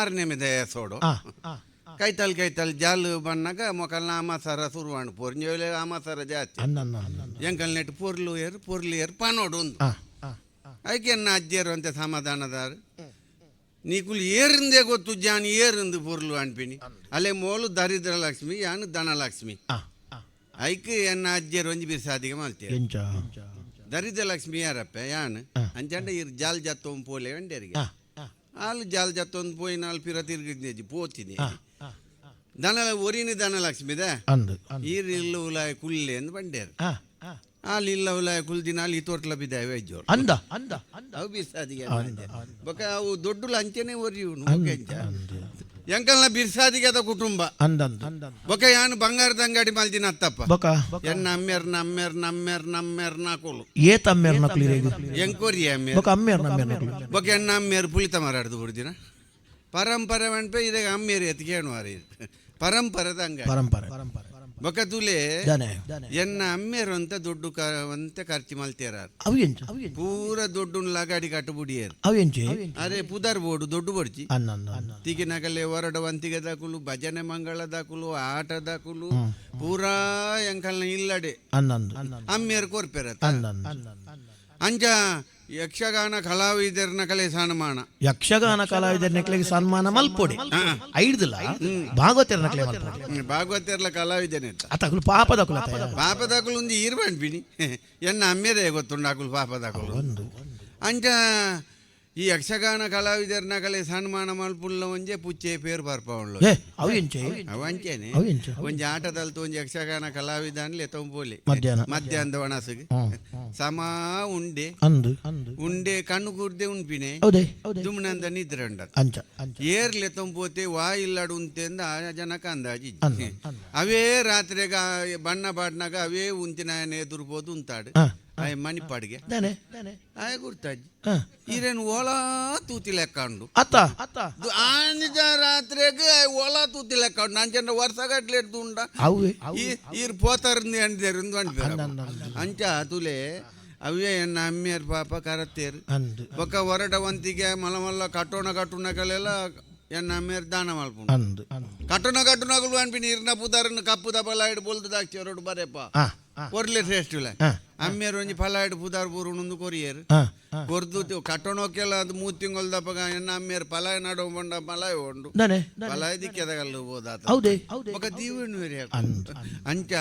ಆರನೇ ಮಿದೆ ಸೋಡು. ಕೈತಲ್ ಕೈತಲ್ ಜಾಲ್ ಬಣ್ಣಗ ಮೊಕಲ್ನ ಆಮಾಸಾರ ಸುರುವಾಣ್ ಪೂರ್ ಜೋಲೆ ಆಮಾಸಾರ ಜಾತಿ. ಎಂಕಲ್ ನೆಟ್ ಪೂರ್ಲು ಏರ್ ಪೂರ್ಲಿ ಏರ್ ಪಾನೋಡು ಒಂದು. ಅದಕ್ಕೆನ್ನ ಅಜ್ಜಿಯರು ಅಂತ ಸಮಾಧಾನದಾರ. ನೀಕುಲ್ ಏರಿಂದೆ ಗೊತ್ತು ಜಾನ್ ಏರಿಂದು ಪೂರ್ಲು ಅನ್ಪಿನಿ. ಅಲ್ಲೇ ಮೋಲು ದರಿದ್ರ ಲಕ್ಷ್ಮಿ ಯಾನು ಧನಲಕ್ಷ್ಮಿ ಐಕ್ ಎನ್ನ ಅಜ್ಜಿಯರು ಒಂಜಿ ಬಿರ್ ಬಿರ್ಸಾದಿಗೆ ಮಾಡ್ತೇವೆ ದರಿದ್ರ ಲಕ್ಷ್ಮಿ ಯಾರಪ್ಪ ಯಾನ್? ಅಂಚಂಡ ಇರ್ ಜಾಲ್ ಜಾತ್ತೋಂ ಪೋಲೆ ಅಂಡೇರಿಗೆ. ಅಲ್ಲಿ ಜಾಲ ಜತ್ತೊಂದು ಪೋಯಿ ನಾಲ್ಕು ಪಿರ ತಿರುಗಿದ್ದೀನಿ ಪೋತಿನಿ ದನ ಒರಿನಿ ದನ ಲಕ್ಷ್ಮಿದೆ ಈರ್ ಇಲ್ಲ ಉಲಾಯ ಕುಲ್ಲೆ ಅಂದ್ ಬಂಡೇರ್. ಅಲ್ಲಿ ಇಲ್ಲ ಉಲಾಯ ಕುಲ್ದಿನ ಅಲ್ಲಿ ಈ ಬಿದ್ದ ವೈದ್ಯವ್ರು ಅಂದ ಅಂದ ಅವು ಬೀಸ ಅದಿಗೆ ಬಕ ದೊಡ್ಡ ಲಂಚನೆ ಒರಿ ಎಂಕಲ್ನ ಬಿರ್ಸಾದಿಗೆದ ಕುಟುಂಬ. ಅಂದಂದು. ಬೊಕ ಯಾನು ಬಂಗಾರದ ಅಂಗಡಿ ಮಲ್ದಿನ ಅತ್ತಪ್ಪ. ಬೊಕ? ಎನ್ನ ಅಮ್ಮೆರ್ ನಮ್ಮೆರ್ ನಮ್ಮೆರ್ ನಮ್ಮೆರ್ ನಾಕೋಲು ಏ ಅಮ್ಮೆರ್ ನಕ್ಲಿ ರೇಗು ಎಂಕೋರಿ ಅಮ್ಮೆರ್. ಬೊಕ ಅಮ್ಮೆರ್ ನಮ್ಮೆರ್ ನಕ್ಲಿ ಬೊಕ ಎನ್ನ ಅಮ್ಮೆರ್ ಪುಳಿತ ಮಾರಾಡ್ದು ಬಿಡ್ದಿನ ಪರಂಪರೆ ಮಂಡ್ಪೆ ಇದಾಗ ಅಮ್ಮೆರ್ ಎತ್ಕೇಣುವಾರ ಪರಂಪರೆದ ಅಂಗಡಿ. ಪರಂಪರೆ ಪರಂಪರೆ. ಬಕದುಲೆ ದನೆ. ಎನ್ನ ಅಮ್ಮೇರು ಅಂತ ದೊಡ್ಡು ಅಂತ ಕರ್ತಿ ಮಲ್ತೇರ ಅವು ಪೂರ ದೊಡ್ಡುನ್ಲ ಗಾಡಿ ಕಟ್ಟು ಬುಡಿಯರ್. ಅವು ಎಂಚು ಅರೆ ಪುದರ್ ಬೋಡು ದೊಡ್ಡು ಬರ್ಜಿ ತಿಗಿನಗಲೆ ಹೊರಡವಂತಿಗೆ ದಾಕುಲು ಭಜನೆ ಮಂಗಳ ದಾಕುಲು ಆಟ ದಾಕುಲು ಪೂರಾ ಎಂಕಲ್ನ ಇಲ್ಲಡೆ. ಅಮ್ಮೇರು ಕೋರ್ಪೇರ ಅಂಜ ಯಕ್ಷಗಾನ ಕಲಾವಿದರ್ನ ಕಲೆ ಸನ್ಮಾನ. ಯಕ್ಷಗಾನ ಕಲಾವಿದರ ನಕಲೆಗೆ ಸನ್ಮಾನ ಮಲ್ಪೋಡಿ. ಐಡ್ದಿಲ್ಲ. ಭಾಗವತರ ನಕಲೆ ಮಲ್ಪೊಡೆ. ಭಾಗವತರ್ಲ ಕಲಾವಿದನೆ ಅತಕುಲು ಪಾಪದಕುಲು ಪಾಪದಕುಲು ಒಂದು ಈರ್ಬಂಡ್ ಬಿನಿ ಎನ್ನ ಅಮ್ಮೆದೆ ಗೊತ್ತುಂಡು ಅಕುಲು ಪಾಪದಕುಲು. ಅಂಜ ಈ ಯಕ್ಷಗಾನ ಕಲಾವಿದರ ಕಲೆ ಸನ್ಮಾನ ಮಲ್ಪುಲ್ಲ ಒಂಜೆ ಪುಚ್ಚೆ ಪೇರು ಬರ್ಪವಳು. ಅವಂಚೇನೆ? ಒಂಜೆ ಆಟದಲ್ಲಿ ಒಂಜೆ ಯಕ್ಷಗಾನ ಕಲಾವಿದ ಅನ್ಲೆ ತೊಂಬೋಲಿ ಮಧ್ಯಾಹ್ನದ ಒಣಸಿಗೆ. ಸಮ ಉಂಡೆ. ಉಂಡೆ ಕಣ್ಣು ಕೂರ್ದೆ ಉಂಪಿನೆ ದುಮ್ನಂದ ನಿದ್ರೆ ಉಂಡ ಏರ್ಲೆ ತೊಂಬೋತೆ ವಾ ಇಲ್ಲಡು ಉಂತೆಂದ ಆ ಜನಕ್ಕೆ ಅಂದಾಜಿ ಅವೇ ರಾತ್ರಿಗ ಬಣ್ಣ ಬಾಡ್ನಾಗ ಅವೇ ಉಂತಿನ ಎದುರ್ಬೋದು ಉಂತಾಡು. ಆಯ್ ಮಣಿಪಾಡಿಗೆ ಆಯ್ ಗುರ್ತಾಜಿ ಇರೇನ್ ಒಲ ತೂತಿ ಲೆಕ್ಕಂಡು ಅತ್ತ. ಅತ್ತ. ಆಂಜ ರಾತ್ರಿಗೆ ಒಲ ತೂತಿ ಲೆಕ್ಕಂಡು ನಾನು ಜನ ವರ್ಷ ಗಟ್ಲೆ ದುಂಡ ಈರು ಪೋತಾರಿಂದ ಅಂಡ್ದೇರಿಂದ ಅಂಚ ತುಲೆ ಅವೇ ಎನ್ನ ಅಮ್ಮಿಯರ್ ಪಾಪ ಕರತ್ತೇರು. ಬೊಕ್ಕ ಹೊರಡವಂತಿಗೆ ಮಲ ಮಲ್ಲ ಕಟ್ಟೋಣ ಕಟ್ಟುಣಕಲೆಲ್ಲ ಎನ್ನ ಅಮ್ಮಿಯರ್ ದಾನ ಮಲ್ಪುಂಡು ಕಟ್ಟೋಣ ಕಟ್ಟುಣಗಳು ಅನ್ಬಿ ನೀರಿನ ಪುದಾರನ್ನು ಕಪ್ಪು ದಬಲ ಇಡು ಬೊಲ್ದು ದಾಕ್ತಿ ಹೊರಡು ಬರೇಪ ಕೊರ್ಲೆರ್ ಫೆಸ್ಟಿವಲ್ ಅಮ್ಮೇರು ಒಂಜಿ ಪಲಾಯ್ಡ್ ಪುದಾರ್ ಪೂರು ಉಂಡು ಕೊರಿಯೇರ್. ಕೊರ್ದು ಕಟ್ಟಣೋಕೆಲ್ಲ ಅದು ಮೂರು ತಿಂಗಳು ದಪ್ಪಗ ಎನ್ನ ಅಮ್ಮೇರು ಪಲಾಯ್ ನಡೋ ಬಂಡ ಪಲಾಯ್ ಉಂಡು ಪಲಾಯ್ ದಿಕ್ಕದಗಲ್ಲ ಹೋದಾತ. ಬೊಕ ದೀವಣ್ಣು ಬೇರೆ ಅಂಚ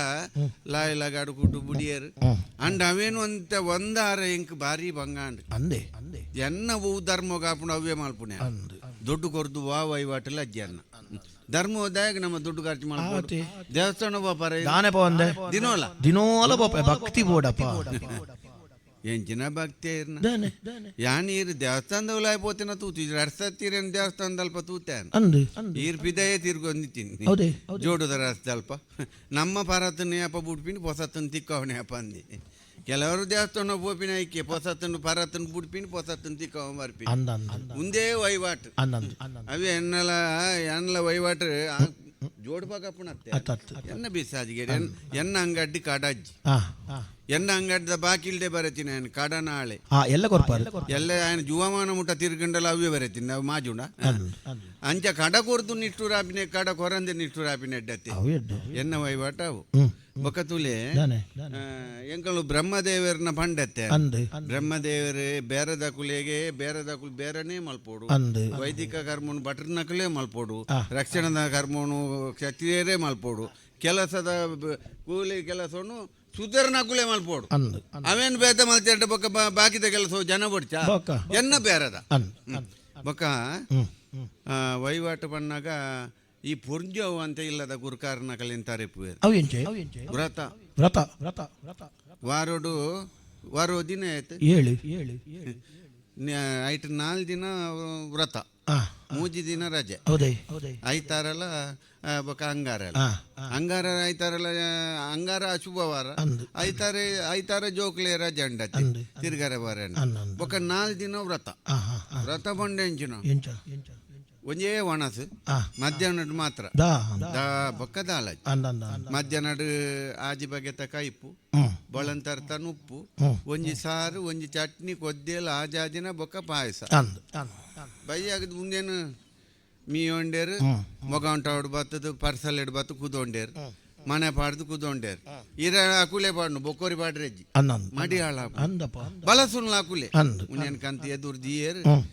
ಲಾಯ್ ಲಗಾಡು ಕುಟು ಬುಡಿಯೇರ್. ಅಂಡ್ ಅವೇನು ಅಂತ ಒಂದಾರ ಇಂಕ್ ಭಾರಿ ಬಂಗಾಂಡ್. ಅಂದೆ ಎನ್ನ ಹೂ ಧರ್ಮಗ ಆಪುಂಡು ಅವ್ಯ ಮಾಲ್ಪುಣೆ. ದೊಡ್ಡ ಕೊರ್ದು ವಾ ವಹಿವಾಟೆಲ್ಲ ಅಜ್ಜಿ ಅನ್ನ. ಧರ್ಮೋದಯಕ್ಕೆ ನಮ್ಮ ದುಡ್ಡು ಖರ್ಚು ಮಾಡ್ಬೋದು. ದೇವಸ್ಥಾನ ಬಾಪಾರ ದಾನಪ್ಪ ಒಂದೆ ದಿನೋಲ ದಿನೋಲ ಬಾಪ ಭಕ್ತಿ ಬೋಡಪ್ಪ ಎಂಚಿನ ಭಕ್ತಿ ಇರ್ನ? ಯಾನ್ ಇರ್. ದೇವಸ್ಥಾನದ ಉಲಾಯ್ ಪೋತಿನ ತೂತಿ. ರಸ್ತೀರೇನ್ ದೇವಸ್ಥಾನದ ಅಲ್ಪ ತೂತಾನ ಇರ್ ಪಿದಯೇ ತಿರ್ಗೊಂದಿತ್ತೀನಿ ಜೋಡುದ ರಸ್ತೆ ಅಲ್ಪ. ನಮ್ಮ ಪರತನ ಯಾಪ ಬುಡ್ಪಿಂಡು ಹೊಸತನ ತಿಕ್ಕವಣೆ ಯಾಪ ಅಂದಿ. ಕೆಲವರು ದೇವಸ್ಥಾನ ಬೋಪಿನ ಐಕೆ ಪೊಸತ್ತನ್ನು ಪರತ್ತನ್ನು ಬುಡ್ಪಿನ ಪೊಸತ್ತನ್ನು ತಿಕ್ಕವ ಮರ್ಪಿ ಮುಂದೆ ವಹಿವಾಟು. ಅವೆ ಎನ್ನಲ ಎನ್ನಲ ವಹಿವಾಟು. ಜೋಡ್ಬಾಗಪ್ಪಣತ್ತೆ ಎನ್ನ ಬೀಸಾಜಿಗೆ ಎನ್ನ ಅಂಗಡ್ಡಿ ಕಾಡಾಜಿ ಎನ್ನ ಅಂಗಡ್ದ ಬಾಕಿಲ್ಡೆ ಬರತಿ ನಾನು ಕಾಡನ ಆಳೆ ಎಲ್ಲ ಎಲ್ಲ ಆಯ್ನ ಜುವಮಾನ ಮುಟ ತಿರ್ಗಂಡಲ್ಲ ಅವೇ ಬರತೀನಿ ನಾವು ಮಾಜುಂಡ ಅಂಚ ಕಡ ಕೊರ್ದು ನಿಷ್ಠೂರಾಪಿನ ಕಡ ಕೊರಂದೆ ನಿಷ್ಠೂರಾಪಿನ ಎಡ್ಡತ್ತೆ. ಎನ್ನ ವಹಿವಾಟ ಅವು. ಬೊಕತುಲೆ ಎಂಕಲು ಬ್ರಹ್ಮದೇವರನ್ನ ಪಂಡತ್ತೆ ಬ್ರಹ್ಮದೇವರೇ ಬೇರೆದ ಕುಲೆಗೆ ಬೇರದ ಕುಲ್ ಬೇರೆನೇ ಮಲ್ಪೋಡು. ವೈದಿಕ ಕರ್ಮನು ಬಟರ್ನಕಲೇ ಮಲ್ಪೋಡು. ರಕ್ಷಣದ ಕರ್ಮನು ಕ್ಷತ್ರಿಯರೇ ಮಲ್ಪೋಡು. ಕೆಲಸದ ಕೂಲಿ ಕೂಲಿ ಸುಧರ್ನ ಕುಲೆ ಮಲ್ಪೋಡು. ಅವೇನ್ ಬೇತ ಮಲ್ತಿರ್ಡ ಬೊಕ್ಕ ಬಾಕಿದ ಕೆಲಸ ಜನ ಬಡ್ಚ? ಎನ್ನ ಬೇರದ? ಬೊಕ್ಕ ವಹಿವಾಟು ಬಂದಾಗ ಈ ಪುರ್ಜವು ಅಂತ ಇಲ್ಲದ ಗುರುಕಾರನ ಕಲಿಂತಾರೆ ಅವು ಎಂಚೆ ವ್ರತ. ವ್ರತ. ವ್ರತ ವ್ರತ ವಾರೋಡು ವಾರೋ ದಿನ ಆಯ್ತು. ಏಳು. ಏಳು ಏಳು. ಐಟ್ ನಾಲ್ಕು ದಿನ ವ್ರತ. ಮೂಜಿ ದಿನ ರಜೆ. ಹೌದೇ. ಐತಾರಲ್ಲ ಬೊಕ ಅಂಗಾರ ಅಂಗಾರ ಐತಾರಲ್ಲ ಅಂಗಾರ ಅಶುಭವಾರ. ಐತಾರೆ ಐತಾರ ಜೋಕ್ಲೆ ರಜೆ ಅಂಡ ತಿರ್ಗಾರ ಅಂದು ಬೊಕ ನಾಲ್ಕು ದಿನ ವ್ರತ. ವ್ರತ ಬಂಡೆಂಚಿನ ಎಂಚ ಎಂಚ? ಎಂಚ? ಒಂಜೇ ಒಣಸು. ಮಧ್ಯಾಹ್ನ ಮಾತ್ರ. ದಾ. ದಾ ಬೊಕ್ಕ ದಾಲಾಜಿ. ಅಂದ ಅಂದ ಅಂದ ಮಧ್ಯಾಹ್ನ ಆಜಿ ಬಗೆತ ಕೈಪು ಹ್ಮ್. ಬಳಂತರ್ತನ ಉಪ್ಪು. ಒಂಜಿ ಸಾರು ಒಂಜಿ ಚಟ್ನಿ ಕೊದ್ದೇಲು ಆಜಾದಿನ ಬೊಕ್ಕ ಪಾಯಸ. ಅಂದು ಅಂದು ಅಂದು. ಬೈ ಆಗದು ಮುಂದೇನು ಮೀ ಒಂಡೇರು ಮೊಗ ಉಂಟಾವಡು ಬತ್ತದು ಪರ್ಸಲ್ ಎಡ್ ಬತ್ತು ಕುದೊಂಡೇರು ಮನೆ ಪಾಡ್ದು ಕುದೊಂಡೇರು ಇರ ಅಕುಲೆ ಪಾಡ್ನು ಬೊಕ್ಕೋರಿ ಪಾಡ್ರೆಜ್ಜಿ. ಮಡಿ ಹಾಳ ಬಲಸುನ್ಲ ಅಕುಲೆ. ಅಂದು ಉನ್ಯನ್ ಕಂತಿ ಎದುರು ದಿಯೇರು ಹ್ಮ್ ಹ್ಮ್.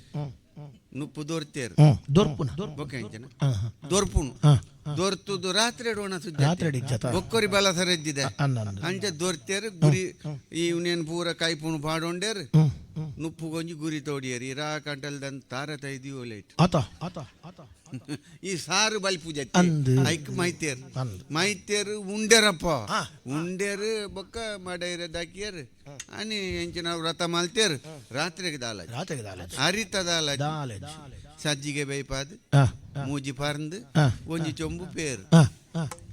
ನುಪ್ಪು ದೊರ್ತೇರು ಹ್ಮ್ ದೊರ್ಪುನ ಬೊಕ್ಕ ಹಾ ದೊರ್ಪುನು ದೊರ್ತುದು ರಾತ್ರಿ ಡೋಣ ಸುದ್ದಿ ರಾತ್ರಿ ಬೊಕ್ಕೊರಿ ಬಲ ಸರ ಇದ್ದಿದೆ ಅಂಚ ದೊರ್ತೇರು ಗುರಿ ಈ ಉನೇನ್ ಪೂರ ಕೈಪುಣು ಪಾಡೊಂಡೇರು ನುಪ್ಪು ಗೊಂಜಿ ಗುರಿ ತೋಡಿಯರಿ. ಇರಾ ಕಂಟಲ್ದಂತ ತಾರ ತೈದಿ ಓಲೈಟ್ ಆತ ಆತ ಆತ. ಈ ಸಾರು ಬಲಿ ಪೂಜೆ ಅಂದು. ಐಕ್ ಮೈತೇರು ಅಂದು. ಮೈತೇರು ಉಂಡೆರಪ್ಪ. ಉಂಡೆರ್ ಬೊಕ್ಕ ಮಡೈರ ದಾಕಿಯರು. ಅನಿ ಎಂಚಿನ ವ್ರತ ಮಲ್ತೇರು ರಾತ್ರಿಗೆ ದಾಲ ರಾತ್ರಿಗೆ ದಾಲೇಜ್. ಹರಿತ ದಾಲ ದಾಲೇಜ್. ಸಜ್ಜಿಗೆ ಬೈಪಾದ್ ಮೂಜಿ ಪರಂದು ಒಂಜಿ ಚೊಂಬು ಪೇರ್.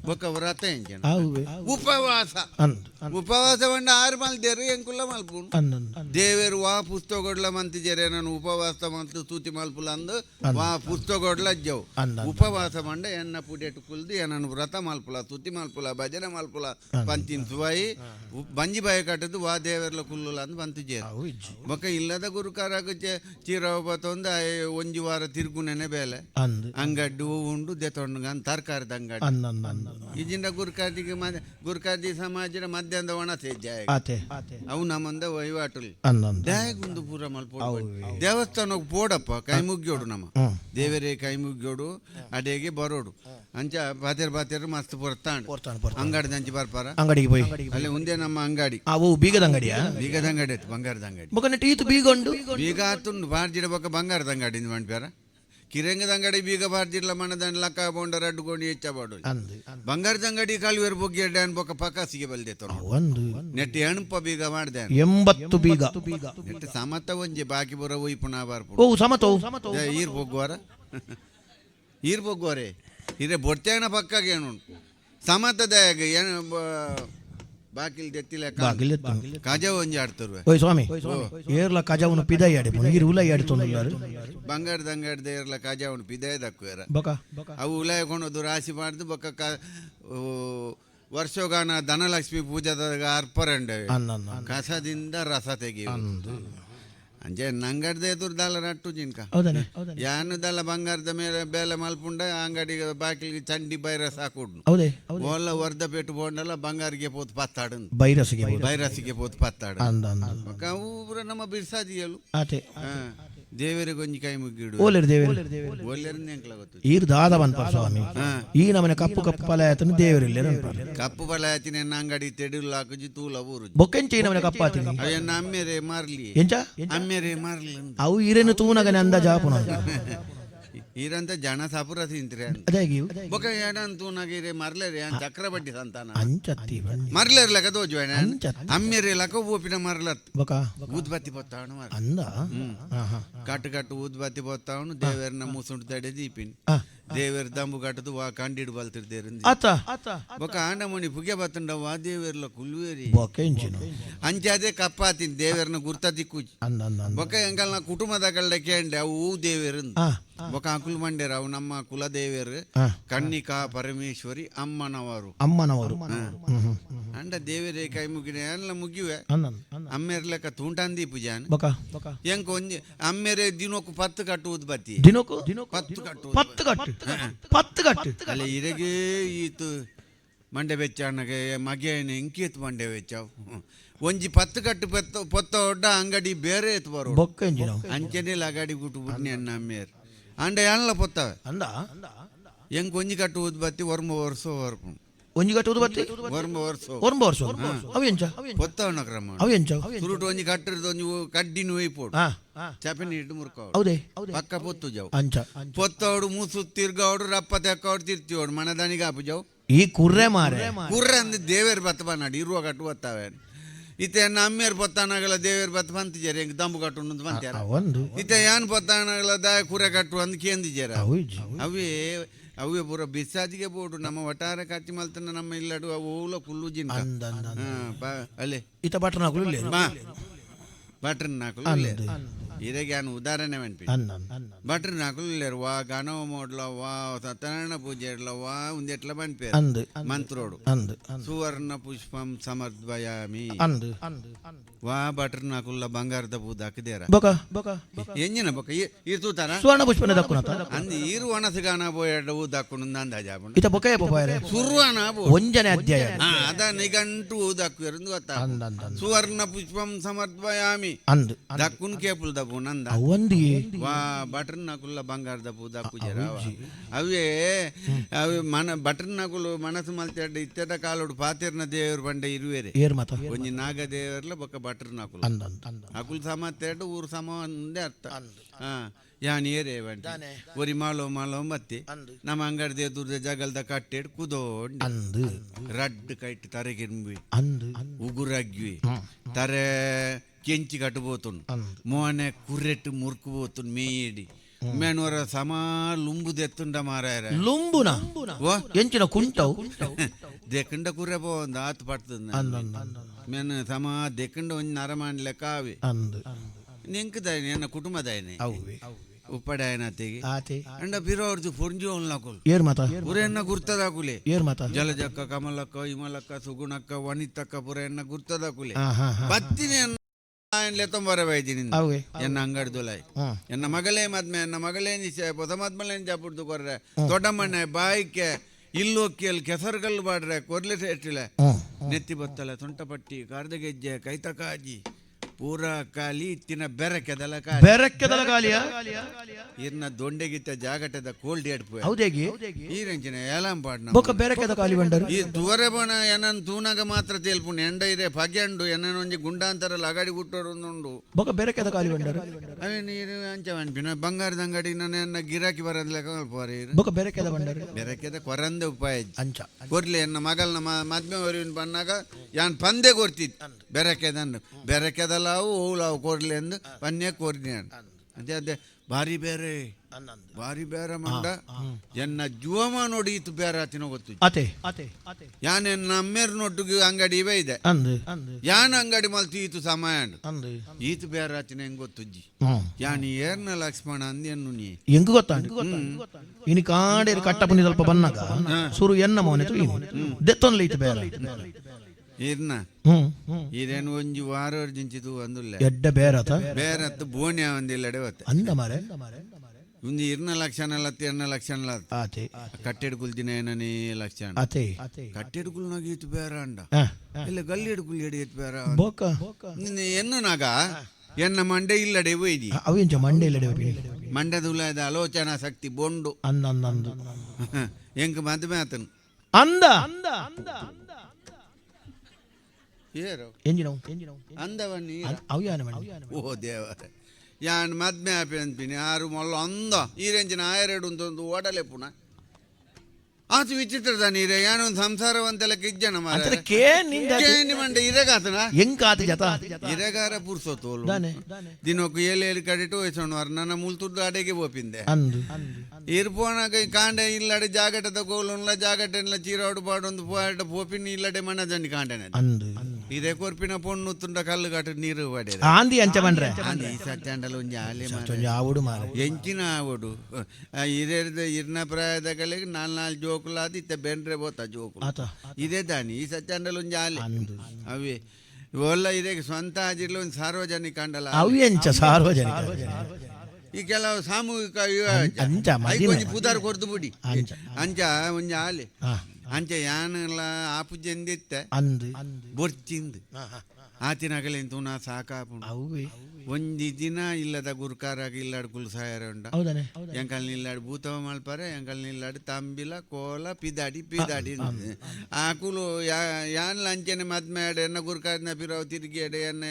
ಬೊಕ್ಕ ವ್ರತ ಎಂಚಿನ అవువే ಉಪವಾಸ అందు ಉಪವಾಸ ಬಂಡ ಆರು ಮಲ್ತೇರು ಎಂಕುಲ್ಲ ಮಲ್ಪುಂಡು అన్నందు ದೇವೇರು ವಾ ಪುಸ್ತಕಗೊಡ್ಲ ಮಂತಿ ಜರೆ ನಾನು ಉಪವಾಸ ಮಂತು ಸ್ತುತಿ ಮಲ್ಪುಲ ಅಂದು ವಾ ಪುಸ್ತಕಗೊಡ್ಲ ಅಜ್ಜವು ಅಂದ ಉಪವಾಸ ಮಂಡ ಎನ್ನ ಪುಡೆಟ್ ಕುಲ್ದು ಎನ್ನನು ವ್ರತ ಮಲ್ಪುಲ ಸ್ತುತಿ ಮಲ್ಪುಲ ಭಜನೆ ಮಲ್ಪುಲ ಪಂತಿನ ಸುವಾಯಿ ಉ- ಬಂಜಿ ಬಾಯ ಕಟ್ಟದು ವಾ ದೇವರ್ಲ ಕುಲ್ಲುಲ ಅಂದ್ ಬಂತು ಜೇರು అవు ఇజ్జి ಬೊಕ ಇಲ್ಲದ ಗುರುಕಾರಾಗ ಚೀರವ ಬತ್ತೊಂದು ಒಂಜಿ ವಾರ ತಿರ್ಗುನೆನೆ ಬೇಲೆ అందు ಅಂಗಡ್ಡು ಉಂಡು ದೆತೊಂಡು ತರಕಾರಿದ ಅಂಗಡಿ ಈಗಿನ ಗುರ್ಕಾದಿಗೆ ಗುರ್ಕಾದಿ ಸಮಾಜದ ಮಧ್ಯಾಹ್ನದ ಒಣ ಸೇಜಾಯ ಅವು ನಮ್ಮಂದ ವಹಿವಾಟು ಅನ್ನೊಂದು. ಪೂರ ಮಲ್ಪ ದೇವಸ್ಥಾನಕ್ಕೆ ಪೋಡಪ್ಪ ಕೈ ಮುಗ್ಯೋಡು ನಮ್ಮ. ದೇವರೇ ಕೈ ಮುಗ್ಯೋಡು ಅಡೆಗೆ ಬರೋಡು. ಅಂಚ ಬಾತೇರ್ ಬಾತೇರು ಮಸ್ತ್ ಪೊರ್ತಾಂಡು ಅಂಗಡಿ ದಂಚಿ ಬರ್ಪಾರ? ಅಂಗಡಿಗೆ ಹೋಗಿ ಅಲ್ಲಿ ಮುಂದೆ ನಮ್ಮ ಅಂಗಡಿ. ಅವು ಬೀಗದ ಅಂಗಡಿ ಬೀಗದ ಅಂಗಡಿ ಆಯ್ತು ಬಂಗಾರದ ಅಂಗಡಿ. ಬೀಗ ಆತುಂಡು ಬಾರ್ಜಿಡ ಬಂಗಾರದ ಅಂಗಡಿ ಮಾಡ್ಬ್ಯಾರ ಕಿರಂಗದ ಅಂಗಡಿ ಬೀಗ ಬಾರ್ದಿರ್ಲ ಮನದನ್ ಲಕ್ಕ ಬೌಂಡರ್ ಅಡ್ಕೊಂಡು ಹೆಚ್ಚ ಬಾಡು ಬಂಗಾರದ ಅಂಗಡಿ ಕಾಲುವೆರ್ ಬೊಗ್ಗೆ ಅಡ್ಡ ಬೊಕ್ಕ ಪಕಾಸಿಗೆ ಬಲ್ದೆ ಒಂದು ನೆಟ್ಟಿ ಅಣುಪ ಬೀಗ ಮಾಡ್ದೆ ಎಂಬತ್ತು ಬೀಗ. ಸಮತ ಒಂಜಿ ಬಾಕಿ ಬರೋ ಒಯ್ಪುಣ ಬಾರ್ಪು ಓ ಸಮತ ಈರ್ ಬೊಗ್ಗುವಾರ? ಈರ್ ಬೊಗ್ಗುವಾರೆ? ಹಿರೇ ಬೊಡ್ತೇನ ಪಕ್ಕಾಗೆ ಏನು ಸಮತದಾಗ ಏನು ಬಾಗಿಲು ಎತ್ತಿಲ್ಲ ಬಾಗಿಲು ಕಾಜ ಒಂಜಿ ಆಡ್ತರು ಓಯ್ ಸ್ವಾಮಿ ಏರ್ಲ ಕಾಜಾವನು ಪಿದಾಯಿ ಆಡಿ ನೀರು ಉಲಾಯಿ ಆಡ್ತೊಂದುಲ್ಲಾರು ಬಂಗಾರದ ಅಂಗಾಡ್ದ ಏರ್ಲ ಕಾಜಾವನು ಪಿದಾಯಿ ದಕ್ಕುವೆರ ಬೊಕ. ಅವು ಉಲಾಯ ಕೊಂಡು ರಾಶಿ ಮಾಡ್ದು ಬೊಕ ವರ್ಷೋಗಾನ ಧನಲಕ್ಷ್ಮಿ ಪೂಜಾದಾಗ ಅರ್ಪರಂಡ ಕಸದಿಂದ ರಸ ತೆಗೆಯುವುದು. ಅಂಜೆ ನಂಗಡ್ದೆ ದಾಲ ನಟ್ಟು ಜಿನ್ಕ ಹೌದನೆ ಹೌದನೆ. ಬಂಗಾರದ ಮೇಲೆ ಬೇಲೆ ಮಲ್ಪುಂಡ ಅಂಗಡಿಗೆ ಬಾಕಿಲಿಗೆ ಚಂಡಿ ಬೈರಸ್ ಹಾಕುಡ್ನು. ಹೌದೇ ಒಲ್ಲ ವರ್ಧ ಪೇಟು ಬೋಂಡಲ್ಲ ಬಂಗಾರಿಗೆ ಪೋತ್ ಪತ್ತಾಡು ಬೈರಸಿಗೆ ಬೈರಸಿಗೆ ಪೋತ್ ಪತ್ತಾಡು ಊರ ನಮ್ಮ ಬಿರ್ಸಾಜಿಯಲು ಹಾ. ದೇವರಿಗೊಂಜಿ ಕೈ ಮುಗ್ಗಿಡು. ಓಲೆರ್ ದೇವರು. ಒಲ್ಲೆರನ್ನ ಎಂಕ್ಲಾಗತ್ತು ಈರ್ ದಾದ ಬಂತ ಸ್ವಾಮಿ. ಈ ನಮನೆ ಕಪ್ಪು ಕಪ್ಪು ಪಲ ಆತನ ಕಪ್ಪು ಪಲ ಆತಿನ ಎನ್ನ ಅಂಗಡಿ ತೆಡಿಲ್ ಹಾಕುಜಿ ತೂಲ ಊರು ಬೊಕ್ಕಂಚೆ ನಮನೆ ಕಪ್ಪ ಆತಿನ ಅಯ್ಯನ್ನ ಅಮ್ಮೆರೆ ಮಾರ್ಲಿ. ಎಂಚ? ಅಮ್ಮೆರೆ ಮಾರ್ಲಿ ಅವು ಈರೇನು ತೂನಗನೆ ಅಂದಾಜ ಆಪುನ ఇదంతా జన సపుర సింతిరే మరలేరు చక్రపట్టి సంతానం. మరలేరు లెక్క తోచు అమ్మేరి లక ఊపిన మరల ఉత్పత్తి పోతాను కట్టు కట్టు ఉత్పత్తి పోతాను దేవరిన ముసుంటి తడేది ఇప్పింది ದೇವೇರ್ ದಂಬು ಕಟ್ಟದು ವಾ ಕಾಂಡಿಡ್ ಬಲ್ತಿರ್ದೇರು ಆತ. ಬೊಕ ಆಂಡಮಣಿ ಪುಗೆ ಬತ್ತಂಡವ ದೇವೇರ್ಲ ಕುಲ್ವೇರಿ. ಬೊಕ ಇಂಚಿನ ಅಂಚಾದೆ ಕಪ್ಪಾತಿನ್ ದೇವೇರ್ನ ಗುರ್ತ ದಿಕ್ಕುಜಿ ಬೊಕ ಎಂಕಲ್ನ ಕುಟುಂಬದ ಕಳ್ಳ ಕೇಂಡೆ ಅವು ಹೂ ದೇವೇರು ಬೊಕ ಅಕುಲ್ ಮಂಡೇರ ಅವು ನಮ್ಮ ಕುಲದೇವೇರು. ಕಣ್ಣಿಕಾ ಪರಮೇಶ್ವರಿ ಅಮ್ಮನವರು. ಅಮ್ಮನವರು. ಅಂಡ ದೇವರೇ ಕೈ ಮುಗಿ ಎಲ್ಲ ಮುಗಿವೆ. ಅಮ್ಮೇರ್ ಲೆಕ್ಕ ತೂಂಟಾಂದಿ ಪೂಜಾನ್? ಬಕ. ಬಕ. ಎಂಕ ಒಂಜಿ ಅಮ್ಮೇರೆ ದಿನೋಕು ಪತ್ತು ಕಟ್ಟುವುದು ಬತ್ತಿ? ದಿನೋಕು? ಪತ್ತು ಕಟ್ಟು ಪತ್ತು ಕಟ್ಟು. ಪತ್ತು ಕಟ್ಟು. ಅಲ್ಲ ಇರಗೆ ಈತು ಮಂಡೆ ಬೆಚ್ಚ ಅಣ್ಣಗೆ ಮಗೇನೆ ಇಂಕೀತ್ ಮಂಡೆ ಬೆಚ್ಚ ಒಂಜಿ ಪತ್ತು ಕಟ್ಟು ಪೆತ್ತ ಪೊತ್ತೊಡ್ಡ ಅಂಗಡಿ ಬೇರೆ ಎತ್ತು ಬರೋ ಅಂಚನೆ ಲಗಾಡಿ ಗುಟ್ಟು ಬುಡ್ನಿ ಅಣ್ಣ ಅಮ್ಮೇರ್. ಅಂಡ ಎಲ್ಲ ಪೊತ್ತವೆ? ಅಂದ. ಎಂಕ ಒಂಜಿ ಕಟ್ಟುವುದು ಬತ್ತಿ ಒರ್ಮ ಒರ್ಸೋ ವರ್ಪು ಒಂಜಿ ಕಟ್ಟುದು ಬತ್ತೆ ಒರ್ಮ ವರ್ಷ ಒರ್ಮ ವರ್ಷ ಅವು ಎಂಚ ಪೊತ್ತವನ ಕ್ರಮ ಅವು ಎಂಚ ಸುರುಟು ಒಂಜಿ ಕಟ್ಟಿರ್ದು ಒಂಜಿ ಕಡ್ಡಿನ ವೈಪೋಡು ಚಪನಿ ಇಟ್ಟು ಮುರ್ಕೋಡು ಹೌದೇ ಪಕ್ಕ ಪೊತ್ತು ಜಾವು ಅಂಚ ಪೊತ್ತವಡು ಮೂಸು ತಿರ್ಗಾವಡು ರಪ್ಪ ತೆಕ್ಕೋಡು ತಿರ್ತಿವೋಡು ಮನದಾನಿಗೆ ಹಾಪು ಜಾವು ಈ ಕುರ್ರೆ ಮಾರೆ ಕುರ್ರೆ ಅಂದ್ರೆ ದೇವೇರ್ ಬತ್ತಪ ನಾಡಿ ಇರುವ ಕಟ್ಟು ಬತ್ತಾವೆ ಇತ್ತೆ ನಮ್ಮೇರ್ ಪೊತ್ತಾನಗಳ ದೇವೇರ್ ಬತ್ ಬಂತಿದ್ದಾರೆ ಹೆಂಗ್ ದಂಬು ಕಟ್ಟು ಅಂತ ಬಂತಾರ ಇತ್ತೆ ಯಾನ್ ಪೊತ್ತಾನಗಳ ದಾಯ ಕುರೆ ಕಟ್ಟು ಅಂದ್ ಕೇಂದಿದ್ದಾರೆ ಅವೇ ಅವ್ವೆ ಪೂರ ಬಿಸಾಜಿಗೆ ಬೋಡು ನಮ್ಮ ವಟಾರ ಕಚ್ಚಿ ಮಲ್ತನ ನಮ್ಮ ಇಲ್ಲಡು ಅವು ಕುಲ್ಲು ಜಿಂದ ಅಲ್ಲೇ. ಇತ ಬಟ್ರ ಹಾಕಲು ಬಟನ್ ಅಲ್ಲೇ ನಾನು ಉದಾಹರಣೆ ಅನ್ಪಿ ಭಟ್ರು ನಕುಲ್ಲೇರು ವಾ ಗಣವ ಮೋಡ್ಲ ವಾ ಸತ್ಯನಾರಾಯಣ ಪೂಜೆ ಇಡ್ಲವ್ವ ಒಂದೆಟ್ಲ ಬನ್ಪೇರು ಅಂದು ಮಂತ್ರೋಡು. ಸುವರ್ಣ ಪುಷ್ಪಂ ಸಮರ್ದ್ವಯಾಮಿ. ವಾ ಭಟ್ರು ನಕುಲ್ಲ ಬಂಗಾರದ ಪೂ ದಕ್ಕದೇರ ಬೊಕ ಬೊಕ ಎಂಜಿನ ತರ ಸುವರ್ಣ ಪುಷ್ಪನ ಅಂದ್ ಇರು ಒಣಸಗಾನ ಪೋಯಡ್ಡ ಊ ದಕ್ಕುನು ಅಂದಾಜಾಪುಂಡು ಇತ ಪೋಪಾಯರೆ ಸುರ್ವಾನ ಒಂಜನೆ ಅಧ್ಯಾಯ. ಅದ ಊ ದಕ್ಕು ಗೊತ್ತಾ ಸುವರ್ಣ ಪುಷ್ಪಂ ಸಮರ್ದ್ವಯಾಮಿ. ಅಂದ್ ದಕ್ಕುನ್ ಕೇಪುಲ್ ದಪ್ಪು ನಂದ ಅವಂದಿಯೇ ವಾ ಬಟರ್ ನಕುಲ್ಲ ಬಂಗಾರದ ಪೂ ದಕ್ಕು ಜರ ಅವೇ ಅವೆ ಮನ ಬಟ್ರ್ ನಕುಲು ಮನಸ್ಸು ಮಲ್ತೆಡ್ಡ ಇತ್ತೆದ ಕಾಲೋಡು ಪಾತಿರ್ನ ದೇವರು ಬಂಡ ಇರುವೆರೆ. ಏರ್ ಮತ. ಒಂಜಿ ನಾಗ ದೇವರ್ಲ ಬೊಕ್ಕ ಬಟರ್ ನಕುಲು ಅಂದ ಅಂದ ಅಂದ ಸಮ ತೆರಡು ಊರು ಸಮ ಒಂದೇ ಅರ್ಥ ಹಾ ಯಾನ್ ಏರೇ ಬಂಟ ಒರಿ ಮಾಲೋ ಮಾಲೋ ಮತ್ತೆ. ಅಂದು. ನಮ್ಮ ಅಂಗಡಿ ದೇದುರ್ದ ಜಗಲ್ದ ಕಟ್ಟೆಡ್ ಕುದೋಂಡ್. ಅಂದು ರಡ್ ಕೈಟ್ ತರೆಗಿರ್ಬಿ ಅಂದು. ಉಗುರಗ್ವಿ. ತರೆ ಕೆಂಚಿ ಕಟ್ಟಬೋತುಂಡು ಅಂದು ಮೋನೆ ಕುರ್ರೆಟ್ಟು ಮುರ್ಕು పోతుంది మేయడి మేనవర సమా లుంబు తెత్తుండ మారాయర ಲುಂಬುನ ఓ ಎಂಚಿನ ಕುಂಟವು దెక్కండ కుర్రె పోంది ఆతు పడుతుంది ಅಂದ ಅಂದ ಅಂದ మేన సమా దెక్కండ ಒಂಜಿ ನರಮಾನ್ ಲೆಕ್ಕ ಅವಿ ಅಂದು ನಿಂಕದಾಯ್ನಿ ಎನ್ನ ಕುಟುಂಬದಾಯ್ನಿ ಅವ್ವೆ ಉಪ್ಪಡಾಯನ ತೆಗಿ ಆತೆ ಅಂಡ ಬಿರೋರ್ದು ಪೊಂಜಿ ಒನ್ಲಕುಲ್ ಏರ್ ಮತ ಪುರೆನ್ನ ಗುರ್ತದಾಕುಲೆ ಏರ್ ಮತ ಜಲಜಕ್ಕ ಕಮಲಕ್ಕ ಹಿಮಲಕ್ಕ ಸುಗುಣಕ್ಕ ವನಿತಕ್ಕ ಪುರ ಎನ್ನ ಗುರ್ತದಾಕುಲೆ ಹಾ ಹಾ ಹಾ ನಿನ್ನ. ಅವ್ವೆ ಎನ್ನ ಅಂಗಡಿ ದುಲಾಯ್ ಹ್ಮ್ ಎನ್ನ ಮಗಳೇ ಮದ್ಮೆ ಎನ್ನ ಮಗಳೇ ನಿಶ ಹೊಸ ಮದ್ಮಲೇನ್ ಜಾಪುಡ್ದು ಕೊರ್ರೆ. ದೊಡ್ಡಮ್ಮನೆ ಬಾಯಿಕ್ಕೆ ಇಲ್ಲೋಕ್ಕಿಯಲ್ಲಿ ಕೆಸರುಗಲ್ಲು ಬಾಡ್ರೆ ಕೊರ್ಲೆ ಹ್ಮ್ ನೆತ್ತಿ ಬತ್ತಲೆ ಸೊಂಟಪಟ್ಟಿ ಕಾರ್ದಗೆಜ್ಜೆ ಕೈತಕಾಜಿ. ಪೂರ ಕಾಲಿ ಇತ್ತಿನ ಬೆರಕೆದಲ ಕಾಲಿ ಬೆರಕ್ಕೆದಲ ಗಾಲಿಯ ಇರ್ನ ದೊಂಡೆಗಿತ್ತ ಜಾಗಟದ ಕೋಲ್ಡ್ ಎಡ್ಪು ಹೌದೇಗಿ? ಈ ರಂಚಿನ ಏಲಾಂ ಪಾಡ್ನ ಬೊಕ ಬೆರಕೆದ ಕಾಲಿ ಬಂಡರು ಈ ತುವರೆ ಬೋನ ಎನ್ನನ್ ತೂನಾಗ ಮಾತ್ರ ತೇಲ್ಪುಂಡು ಎಂಡ ಇದೆ ಪಗ್ಯಂಡು ಎನ್ನೊಂಜಿ ಗುಂಡಾಂತರಲ್ಲ ಅಗಾಡಿ ಗುಟ್ಟೋರು ಒಂದುಂಡು ಬೊಕ ಬೆರಕೆದ ಕಾಲಿ ಬಂಡರು ಅವೇ ನೀರು ಅಂಚ ಅನ್ಪಿನ ಬಂಗಾರದ ಅಂಗಡಿ ನನ್ನ ಎನ್ನ ಗಿರಾಕಿ ಬರೋದ್ ಲೆಕ್ಕ ಮಲ್ಪೋರಿ ಬೊಕ ಬೆರಕೆದ ಬಂಡರು ಬೆರಕೆದ ಕೊರಂದ ಉಪಾಯ ಅಂಚ. ಕೊರ್ಲಿ ಎನ್ನ ಮಗಲ್ನ ಮದ್ಮೆ ವರಿವಿನ ಬಂದಾಗ ಯಾನ್ ಪಂದೆ ಕೊರ್ತಿದ್ ಬೆರಕೆದನ್ನು. ಬೆರಕೆದಲಾವು ಓಲಾವು ಕೊರ್ಲಿ ಎಂದು ಪನ್ಯ ಕೋರ್ನಿ ಅದೇ. ಅದೇ. ಭಾರಿ ಬೇರೆ. ಭಾರಿ ಬೇರೆ ಮಂಡ. ಎನ್ನ ಜುವಮ ನೋಡಿ ಇತ್ತು ಬೇರೆ ಆತಿನ ಗೊತ್ತು. ಅತೆ. ಅತೆ ಯಾನ್ ಎನ್ನ ಅಮ್ಮೇರ್ ಅಂಗಡಿ ಇವೇ ಇದೆ. ಅಂದು. ಅಂದು. ಯಾನ್ ಅಂಗಡಿ ಮಲ್ತು ಈತು ಸಮಯ ಈತು ಬೇರೆ ಆತಿನ ಹೆಂಗ್ ಗೊತ್ತುಜ್ಜಿ ಯಾನ್ ಏರ್ನ ಲಕ್ಷ್ಮಣ ಅಂದೇನು ನೀ? ಹೆಂಗ್ ಗೊತ್ತಾಂಡು ಇನಿ ಕಟ್ಟ ಕಟ್ಟಪುನಿ ಸ್ವಲ್ಪ ಬನ್ನಾಗ ಸುರು ಎನ್ನ ಮೌನೆ ಇತ್ತು ಬೇರೆ. ಹ್ಮ್ ಇದೇನು ಒಂಜಿ ವಾರ ಜಿಂಚಿತು ಅಂದುಲ್ಲ ಎಡ್ಡ ಬೇರತ? ಬೇರೆ ಹತ್ತು ಬೋಣಿ ಒಂದಿಲ್ಲಡೆ ಹೊತ್ತೆ ಅಂದ ಮಾರೆ. ಒಂದು ಇರ್ನ ಲಕ್ಷಣ ಲತ್ತ ಎನ್ನ ಲಕ್ಷಣ ಲತ್ತ ಆತೆ. ಕಟ್ಟೆಡ್ ಕುಲ್ದಿನ ಏನನೇ ಲಕ್ಷಣ. ಕಟ್ಟೆಡ್ ಕುಲ್ನಾಗ ಈತು ಬೇರ ಅಂಡ. ಇಲ್ಲ ಗಲ್ಲಿಡ್ ಕುಲ್ ಎಡಿಯತ್ ಬೇರ ಬೊಕ? ನಿನ್ನ ಎನ್ನು ನಾಗ? ಎನ್ನ ಮಂಡೆ ಇಲ್ಲಡೆ ಒಯ್ದಿ? ಮಂಡೆ ಇಲ್ಲಡೆ ಮಂಡ್ಯದ ಉಲಾದ ಆಲೋಚನಾ ಶಕ್ತಿ ಬೊಂಡು. ಅಂದ ಅಂದ ಎಂಕ್ ಮದ್ಮೆ ಆತನು. ಅಂದ ಅಂದ ಅಂದ. ಎಂಜಿನವು ಅಂದವ ನೀರ. ಅವು ಓ ದೇವರ. ಯಾನ್ ಮದ್ಮೆ ಆಪಿ ಅಂತೀನಿ ಆರು ಮೊಲ್ಲ ಅಂದ. ಈ ರೇಂಜಿನ ಆಯರೆಡು ಒಂದು ಓಡಲೆ ಪುಣ ಆತು ವಿಚಿತ್ರದ ನೀರ ಯಾನೊಂದು ಸಂಸಾರವಂತೆಲ್ಲ ಕಿಜ್ಜನ ಅಂತರ ಮಾರ ಕೇ ನಿಂದ ಮಂಡೆ ಇರಗಾತನ? ಹೆಂಗ್ ಆತ ಜತ. ಇರಗಾರ ಪುರ್ಸೋತೋಲು ದಾನೆ. ದಿನಕ್ಕೂ ಏಳು ಏಳು ಕಡಿಟು ವಯಸ್ಸೋಣವಾರ ನನ್ನ ಮುಲ್ತುರ್ದು ಅಡೆಗೆ ಬೋಪಿಂದೆ. ಅಂದು. ಇರ್ಪೋನಾಗ ಕಾಂಡೆ ಇಲ್ಲಡೆ ಜಾಗಟದ ಗೋಲುನ್ಲ ಜಾಗಟೆನ್ಲ ಚೀರಾಡು ಪಾಡೊಂದು ಪಾಡ ಪೋಪಿನ ಇಲ್ಲಡೆ ಮನಜಂಡಿ ಕಾಂಡೆನೆ ಅಂದು. ಇದೇ ಕೊರ್ಪಿನ ಪೊಣ್ಣು ತುಂಡ ಕಲ್ಲು ಕಟ್ಟು ನೀರು ಪಡೆದ ಆಂದಿ ಅಂಚ ಬಂದ್ರೆ. ಆಂದಿ ಸತ್ಯಾಂಡಲ ಒಂಜಿ ಆಲೆ ಮಾರ ಆವುಡು ಮಾರೆ ಎಂಚಿನ ಆವಡು ಇದೇರ್ದ ಇರ್ನ ಪ್ರಾಯದಗಳಿಗೆ ನಾಲ್ ನಾಲ್ ಜೋಕುಲಾದ ಇತ್ತ ಬೆಂಡ್ರೆ ಬೋತ ಜೋಕುಲು ಆತ ಇದೇ ದಾನಿ ಈ ಸತ್ಯಾಂಡಲ ಒಂಜಿ ಆಲೆ ಅಂದು ಅವೇ ಇವೆಲ್ಲ ಇದೇ ಸ್ವಂತ ಆಜಿರ್ಲ ಒಂದು ಸಾರ್ವಜನಿಕ ಅಂಡಲ ಅವು ಎಂಚ ಸಾರ್ವಜನಿಕ ಈ ಕೆಲವು ಸಾಮೂಹಿಕ ಅಂಚ ಮದಿನ ಒಂಜಿ ಪುದಾರ್ ಕೊರ್ದು ಬಿಡಿ ಅಂಚ ಅಂಚ ಒಂಜಿ ಆಲೆ ಹಾ ಅಂಚ ಯಾನೆಲ್ಲ ಆಪು ಜಂದಿತ್ತ ಅಂದು ಬೊರ್ಚಿಂದು ಆತಿನಗಲೆಂತ ನಾ ಸಾಕಾಪುಂಡು ಅವೇ ಒಂಜಿ ದಿನ ಇಲ್ಲದ ಗುರುಕಾರಾಗಿ ಇಲ್ಲಾಡ್ ಕುಲ್ಸಾಯರ ಉಂಡ ಹೌದಾನೆ. ಎಂಕಲ್ ನಿಲ್ಲಾಡ್ ಭೂತವ ಮಲ್ಪರೆ ಎಂಕಲ್ ನಿಲ್ಲಾಡ್ ತಂಬಿಲ ಕೋಲ ಪಿದಾಡಿ ಪಿದಾಡಿ ಆ ಕುಲು ಯಾನ್ ಲಂಚನೆ ಮದ್ಮೆ ಆಡೆ ಎನ್ನ ಗುರುಕಾರ ಪಿರಾವ್ ತಿರುಗಿ ಎಡೆ ಎನ್ನ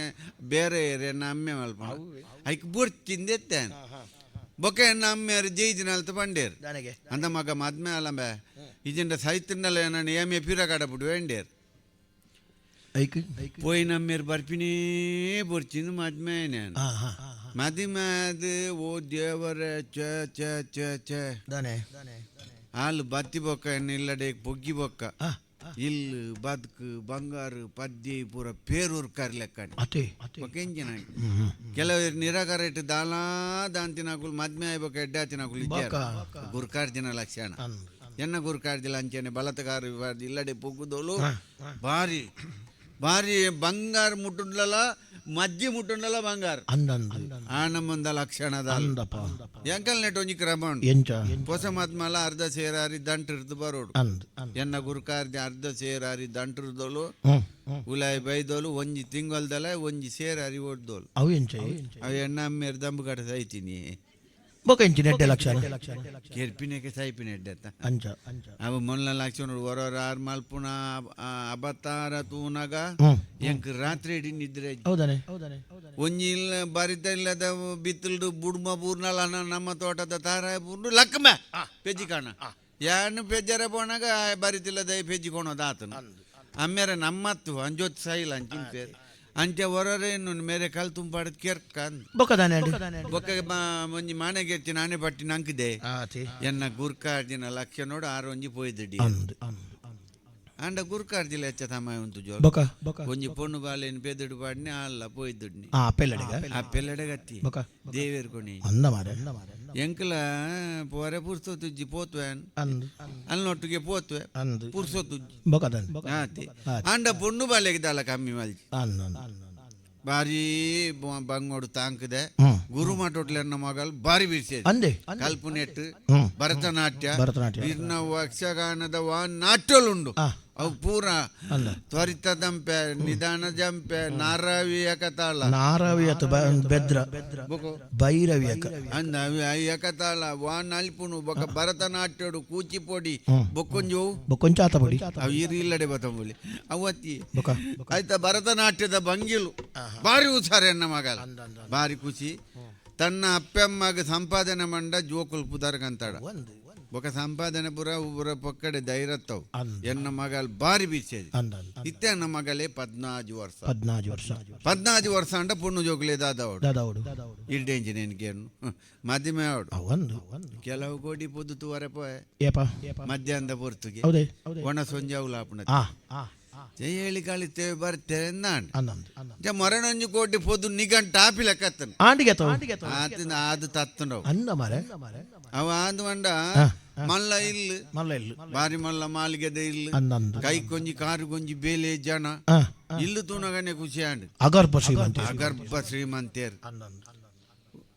ಬೇರೆ ಏರೆ ಎನ್ನ ಅಮ್ಮೆ ಮಲ್ಪ ಐಕ್ ಬುರ್ಚಿಂದೆತ್ತೇನ್ ಬೊಕೆ ಎನ್ನ ಅಮ್ಮೆಯರು ಜೈಜಿನಲ್ತ ಪಂಡೇರ್. ಅಂದ ಮಗ ಮದ್ಮೆ ಅಲ್ಲಂಬೆ ಇಜಿಂದ ಸೈತಿನಲ್ಲ ನಾನು ಏಮೆ ಪಿರ ಕಡಬಿಡು ವೇಂಡೇರ್ ಪೋಯಿ ಮೇಲೆ ಬರ್ತೀನಿ ಬರ್ತೀನಿ ಮದ್ಮೆ ನಾನು ಮದುವೆ ಅದು ಓ ದೇವರ ಚ ಚ ಚ ಚ. ಹಾಲು ಬತ್ತಿ ಬೊಕ್ಕ ನಿಲ್ಲಡೆ ಬೊಗ್ಗಿ ಬೊಕ್ಕ. ಇಲ್ಲಿ ಬದುಕು ಬಂಗಾರು ಪದ್ಯ ಪೂರ ಪೇರೂರು ಕರ್ಲೆಕ್ಕಂಜಿನ ಕೆಲವರು ನಿರಾಕಾರ ಇಟ್ಟು ದಾಲಾ ದಾಂತಿನಾಕುಲ್ ಮದ್ಮೆ ಆಯ್ಬೇಕು ಎಡ್ಡಾತಿನಾಕುಲ್ ಇದ್ದಾರೆ ಗುರುಕಾರ್ಜನ ಲಕ್ಷಣ. ಎನ್ನ ಗುರುಕಾರ್ಜಲ ಅಂಚನೆ ಬಲತಗಾರ ಇಲ್ಲಡೆ ಪೊಗ್ಗುದೋಳು ಬಾರಿ ಭಾರಿ ಬಂಗಾರ ಮುಟ್ಟುಂಡಲ ಮಜ್ಜಿ ಮುಟ್ಟುಂಡಲ ಬಂಗಾರ. ಅಂದಂದು. ಲಕ್ಷಣ ಲಕ್ಷಣದ ಎಂಕಲ್ ನೆಟ್ ಒಂಜಿ ಕ್ರಮ ಎಂಚ. ಹೊಸ ಮಾತ್ಮಲ ಅರ್ಧ ಸೇರಾರಿ ದಂಟಿರ್ದು ಬರೋಡು. ಎನ್ನ ಗುರುಕಾರ್ದಿ ಅರ್ಧ ಸೇರಾರಿ ಹ್ಮ್. ಉಲಾಯಿ ಬೈದೋಲು ಒಂಜಿ ತಿಂಗೊಲ್ದಲ್ಲ ಒಂಜಿ ಸೇರಾರಿ ಓಡ್ದೋಲು. ಅವು ಎಂಚ. ಅವು ಎಣ್ಣ ಅಮ್ಮೇರ್ ದಂಬು ಕಟ್ಟ ಸೈತೀನಿ ಬೊಕ ಎಂಚಿ ನೆಡ್ಡೆ ಲಕ್ಷಣ ಕೆರ್ಪಿನಕ್ಕೆ ಸೈಪಿನ ಎಡ್ಡೆತ್ತ ಅಂಚ ಅಂಚ ಅವು ಮೊನ್ಲ ಲಕ್ಷಣ ಹೊರವರ ಆರ್ ಮಲ್ಪುನ ಅಬತ್ತಾರ ತೂನಗ ಎಂಕ್ ರಾತ್ರಿ ಇಡೀ ನಿದ್ರೆ. ಹೌದಾನೆ ಹೌದಾನೆ ಒಂಜಿ ಇಲ್ಲ ಬರಿತ ಇಲ್ಲದ ಬಿತ್ತಲ್ದು ಬುಡ್ಮ ಬೂರ್ನಲ್ಲ ಅನ್ನ ನಮ್ಮ ತೋಟದ ತಾರ ಬೂರ್ನು ಲಕ್ಕಮ ಪೆಜ್ಜಿ ಕಾಣ ಯಾನು ಪೆಜ್ಜರ ಪೋನಾಗ ಬರಿತಿಲ್ಲದ ಪೆಜ್ಜಿ ಕೊಣೋದು ಆತನ ಅಮ್ಮೇರ ನಮ್ಮತ್ತು ಅಂಜೋತ್ ಸೈಲ್ ಅಂಚಿನ ಪೇರ್ ಅಂಚೆ ಹೊರರೆ ಇನ್ನು ಮೇರೆ ಕಲ್ ತುಂಬಾಡದ್ ಕೆರ್ಕ ಅಂದ್ ಬೊಕ ದಾನೆ ಅಡಿ ಬೊಕ್ಕ ಬ- ಒಂಜಿ ಮಾನೆಗೆ ಎತ್ತಿ ನಾನೇ ಪಟ್ಟಿ ನಂಕಿದೆ ಆತಿ ಎನ್ನ ಗುರ್ಕಾರ್ಜಿನ ಲಕ್ಷ ನೋಡು ಆರು ಒಂಜಿ ಪೋಯ್ದಡಿ ಅಂದ್ ಅಂದ್ ಅಂಡ ಗುರ್ಕಾರ್ಜಿಲ ಎಚ್ಚ ತಮ್ಮ ಉಂಟು ಜೋಲ್ ಬೊಕ ಬೊಕ ಒಂಜಿ ಪೊಣ್ಣು ಬಾಲೆನ್ ಪೆದಡು ಪಾಡ್ನೆ ಅಲ್ಲ ಪೋಯ್ದುಡ್ನಿ ಆ ಪೆಲ್ಲಡಿಗ ಆ ಪೆಲ್ಲಡೆ ಗತ್ತಿ ಬೊಕ ದೇವೇರ್ ಕೊಣಿ ಅಂದ ಮಾರೆ ಎಂಕಲ ಪೋರೆ ಪುರ್ಸೊತ್ತುಜ್ಜಿ ಪೋತ್ವೆನ್. ಅಲ್ನೊಟ್ಟಿಗೆ ಪೋತ್ವೆ ಪುರ್ಸೊತ್ತುಜ್ಜಿ ಆತಿ. ಅಂಡ ಪೊಣ್ಣು ಬಾಲೆಗೆ ದಾಲ ಕಮ್ಮಿ ಮಲ್ಜಿ ಬಾರಿ ಬಂಗೋಡು ತಾಂಕದೆ. ಗುರು ಮಠೋಟ್ಲೆನ್ನ ಮಗಲ್ ಬಾರಿ ಬಿಡ್ಸೇది ಅಂದೆ. ಕಲ್ಪುನೆಟ್ ಭರತನಾಟ್ಯ ಭರತನಾಟ್ಯ. ಇರ್ನ ಯಕ್ಷಗಾನದ ವಾ ನಾಟ್ಯಲುಂಡು. ಅವು ಪೂರ ತ್ವರಿತ ದಂಪೆ ನಿಧಾನ ಜಂಪೆ ನಾರಾವಿಯ ಕತಾಳ ನಾರವಿಯತ ಬೆದ್ರ ಭೈರವಿಯಕ. ಅಂದ ಅವಿ ಯಕತಾಳ ವಾ ನಲ್ಪುನು ಬೊಕ ಭರತನಾಟ್ಯಡು ಕೂಚಿಪೊಡಿ. ಬೊಕ್ಕೊಂಜು ಬೊಕ್ಕೊಂಚಾತ ಪೊಡಿ ಅವು ಇರಿ ಇಲ್ಲಡೆ ಬತ್ತಂಬುಲಿ ಅವತ್ತಿ. ಬೊಕ ಆಯ್ತಾ ಭರತನಾಟ್ಯದ ಬಂಗಿಲು. ಭಾರಿ ಹುಷಾರು ಎನ್ನ ಮಗಲ ಭಾರಿ ಖುಷಿ. ತನ್ನ ಅಪ್ಪಮ್ಮಗೆ ಸಂಪಾದನೆ ಮಂಡ ಜೋಕುಲ್ ಪುದರ್ಗಂತಾಡ. ಒಂದು ಬೊಕ ಸಂಪಾದನೆ ಪುರ ಪುರ ಪೊಕ್ಕಡೆ ಧೈರ್ಯತ್ತವು ಅಂದ್. ಎನ್ನ ಮಗಲ್ ಬಾರಿ ಬೀಸೇది ಅಂದ್ ಅಂದ್ ಇತ್ತೆ ನನ್ನ ಮಗಲೇ ಪದ್ನಾಜು ವರ್ಷ. ಪದ್ನಾಜು ವರ್ಷ. ಪದ್ನಾಜು ವರ್ಷ ಅಂಡ ಪುಣ್ಣು ಜೋಗುಲೆ ದಾದವಡು ದಾದಾವುಡು ಇಡ್ಡೆಂಜಿ ನೆನ್ಕೇನು ಮಧ್ಯಮೆ ಅವಡು ಒಂದು ಒಂದು. ಕೆಲವು ಕೋಟಿ ಪೊದ್ದು ತೂವರೆ ಪೋಯ್. ಏಪ? ಮಧ್ಯಾಹ್ನದ ಪೊರ್ತುಗೆ. ಒಣ ಸೊಂಜೆ ಅವಲಾಪಣ ಆ ಆ. ಜೈ ಹೇಳಿ ಕಳಿತೇವೆ ಬರ್ತೇವೆ ಜ ಮರಣೊಂಜು ಕೋಟಿ ಪೊದ್ದು ನಿಗಂಟ್ ಟಾಪಿ ಲೆಕ್ಕತ್ತನ ಆಂಡಿಗೆ ಅದು ತತ್ತನವು ಅವ ಆದ್ ಮಂಡ ಮಲ್ಲ ಇಲ್ಲ. ಮಲ್ಲ ಇಲ್ಲ. ಬಾರಿ ಮಲ್ಲ ಮಾಲಿಗೆದ ಇಲ್ಲ. ಕೈ ಕೊಂಜಿ ಕಾರು ಕೊಂಜಿ ಬೇಲೆ ಜನ. ಇಲ್ಲ ತೂನಗನೆ ಖುಷಿ ಆಂಡ್ ಅಗರ್ಭ ಶ್ರೀಮಂತ ಅಗರ್ಭ ಶ್ರೀಮಂತೇರ್.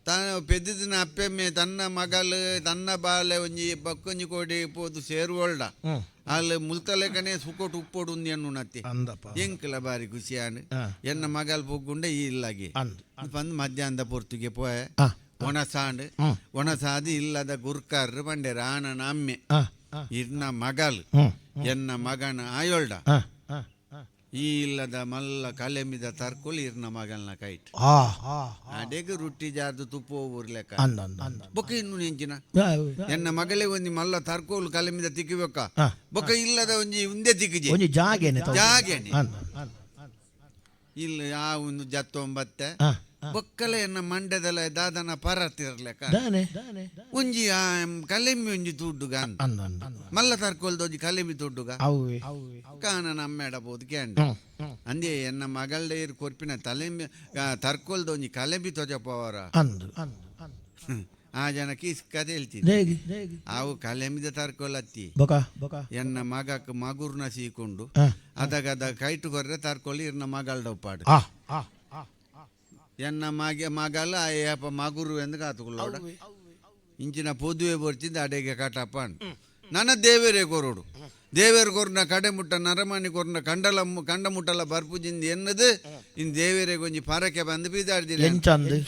ತಾನು ಪೆದ್ದಿನ ಅಪ್ಪೆಮ್ಮೆ ತನ್ನ ಮಗಲು ತನ್ನ ಬಾಲೆ ಒಂಜಿ ಬಕ್ಕೊಂಜಿ ಕೋಡಿ ಪೋದು ಸೇರುವಳ್ಳ ಅಲ್ಲಿ ಮುಲ್ತಲೆಕನೆ ಸುಕೋಟ್ ಉಪ್ಪೋಡು ಉಂದಿ ಅನ್ನು ನತ್ತಿ ಎಂಕಲ ಬಾರಿ ಖುಷಿ ಆಂಡ್ ಎನ್ನ ಮಗಲ್ ಪೊಗ್ಗುಂಡೆ ಈ ಇಲ್ಲಾಗಿ. ಬಂದು ಮಧ್ಯಾಹ್ನದ ಪೊರ್ತುಗೆ ಪೋಯ. ಒಣಸಾಂಡ್. ಒಣಸಾದಿ ಇಲ್ಲದ ಗುರ್ಕರ್ ಬಂಡೆರ ಆನನ ಅಮ್ಮೆ ಇರ್ನ ಮಗಲ್. ಎನ್ನ ಮಗನ ಆಯೋಳ್ಡ. ಈ ಇಲ್ಲದ ಮಲ್ಲ ಕಲೆಮಿದ ತರ್ಕೊಲ್ ಇರ್ನ ಮಗಲ್ನ ಕೈಟ್. ಅಡೆಗೆ ರೊಟ್ಟಿ ಜಾರ್ದು ತುಪ್ಪ ಊರ್ಲೆಕ್ಕ ಬೊಕ್ಕ ಇನ್ನು ನೆಂಚಿನ? ಎನ್ನ ಮಗಳೇ ಒಂಜಿ ಮಲ್ಲ ತರ್ಕೋಲು ಕಲೆಮಿದ ತಿಕ್ಕಿಬೇಕ? ತಿಕ್ಕಬೇಕ ಬೊಕ್ಕ ಇಲ್ಲದ ಒಂಜಿ ಉಂದೆ ತಿಕ್ಕಿಜಿ. ಜಾಗೇನೆ ಜಾಗೇನೆ. ಇಲ್ಲ ಆ ಒಂದು ಜತ್ತೊಂಬತ್ತೆ. ಆ ಬೊಕ್ಕಲೆ ಎನ್ನ ಮಂಡ್ಯದಲ್ಲ ದಾದನ ಪರತಿರ್ಲೆಕ ದಾನೆ. ಒಂಜಿ ಆ ಕಲೆಮಿ ಒಂಜಿ ತುಡ್ಡುಗ ಅಂದ. ಅಂದ ಅಂದ ಅಂದ. ಮಲ್ಲ ತರ್ಕೊಲ್ದ ಒಂಜಿ ಕಲೆಮಿ ತುಡ್ಡುಗ ಕಾನ ನಮ್ಮೇಡ ಬೋದು ಕ್ಯಾಂಡ್ ಅಂದೆ ಎನ್ನ ಮಗಳ ಇರ್ ಕೊರ್ಪಿನ ತಲೆಮಿ ತರ್ಕೊಲ್ದ ಒಂಜಿ ಕಲೆಮಿ ತೊಜ ಪವರ. ಅಂದು ಅಂದು ಅಂದು. ಆ ಜನ ಕೀಸ್ ಕತೆ ಹೇಳ್ತೀನಿ. ಅವು ಕಲೆಮಿದ ತರ್ಕೊಲತ್ತಿ ಬೊಕ ಬೊಕ. ಎನ್ನ ಮಗಕ್ ಮಗುರ್ನ ಸೀಕೊಂಡು. ಅದಾಗ ಅದಗದ ಕೈಟು ಕೊರ್ರೆ ತರ್ಕೊಳ್ಳಿ ಇರ್ನ ಮಗಳ ಆ ಎನ್ನ ಮಾಗೆ ಮಾಗಲ್ಲ ಏಪ ಮಗುರು ಎಂದು ಕಾತುಕೊಳ್ಳೋಡ. ಇಂಚಿನ ಪೊದುವೆ ಬರ್ತಿದ್ದ ಅಡೆಗೆ ಕಾಟಪ್ಪ ನನ್ನ ದೇವರೇ ಕೊರೋಡು. ದೇವರ ಕೊರ್ನ ಕಡೆ ಮುಟ್ಟ ನರಮಣಿ ಕೊರ್ನ ಕಂಡಲ ಕಂಡ ಮುಟ್ಟಲ ಬರ್ಪುಜಿಂದ ಎನ್ನದು. ಇನ್ ದೇವೇರೆ ಗೊಂಜಿ ಪಾರಕ್ಕೆ ಬಂದು ಬೀದಾಡ್ದಿನಿ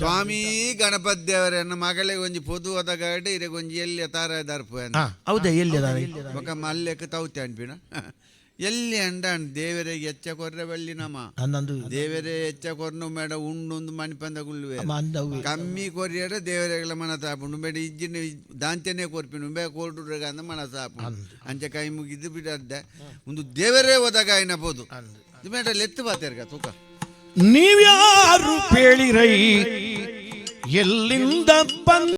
ಸ್ವಾಮಿ ಗಣಪತಿ ದೇವರ ಎನ್ನ ಮಗಳೇ ಗೊಂಜಿ ಪೊದು ಹೋದ ಗಾಡಿ ಇರೆ ಗೊಂಜಿ ಎಲ್ಲಿ ತಾರ ದರ್ಪು ಅಂತ ಹೌದಾ ಎಲ್ಲಿ ಬೊಕ್ಕ ಮಲ್ಲೆಕ್ಕೆ ತೌತೆ ಅನ್ಬಿಣ ಎಲ್ಲಿ ಅಂಡ ದೇವರಿಗೆ ಎಚ್ಚ ಕೊರ್ರೆ ಬಳ್ಳಿ ನಮ. ಅಂದಂದು ದೇವರೇ ಎಚ್ಚ ಕೊರ್ನು ಮೇಡ ಉಂಡು ಮಣಿಪಂದ ಗುಳ್ಳುವೆ ಕಮ್ಮಿ ಕೊರಿಯರ ದೇವರೆಗಳ ಮನ ತಾಪುಂಡು ಬೇಡ ಇಜ್ಜಿನ ದಾಂಚನೆ ಕೊರ್ಪಿನು. ಬೇ ಕೋಲ್ಡ್ರಾಗ ಅಂದ ಮನ ತಾಪು ಅಂಚೆ ಕೈ ಮುಗಿದು ಬಿಡದ್ದೆ. ಒಂದು ದೇವರೇ ಹೋದಾಗ ಆಯ್ನಬಹುದು ಬೋದು ಬೇಡ ಲೆತ್ತು ಬಾತೇರ್ಗ ತೂಕ. ನೀವ್ಯಾರು ಪೇಳಿರೈ ಎಲ್ಲಿಂದ ಬಂದ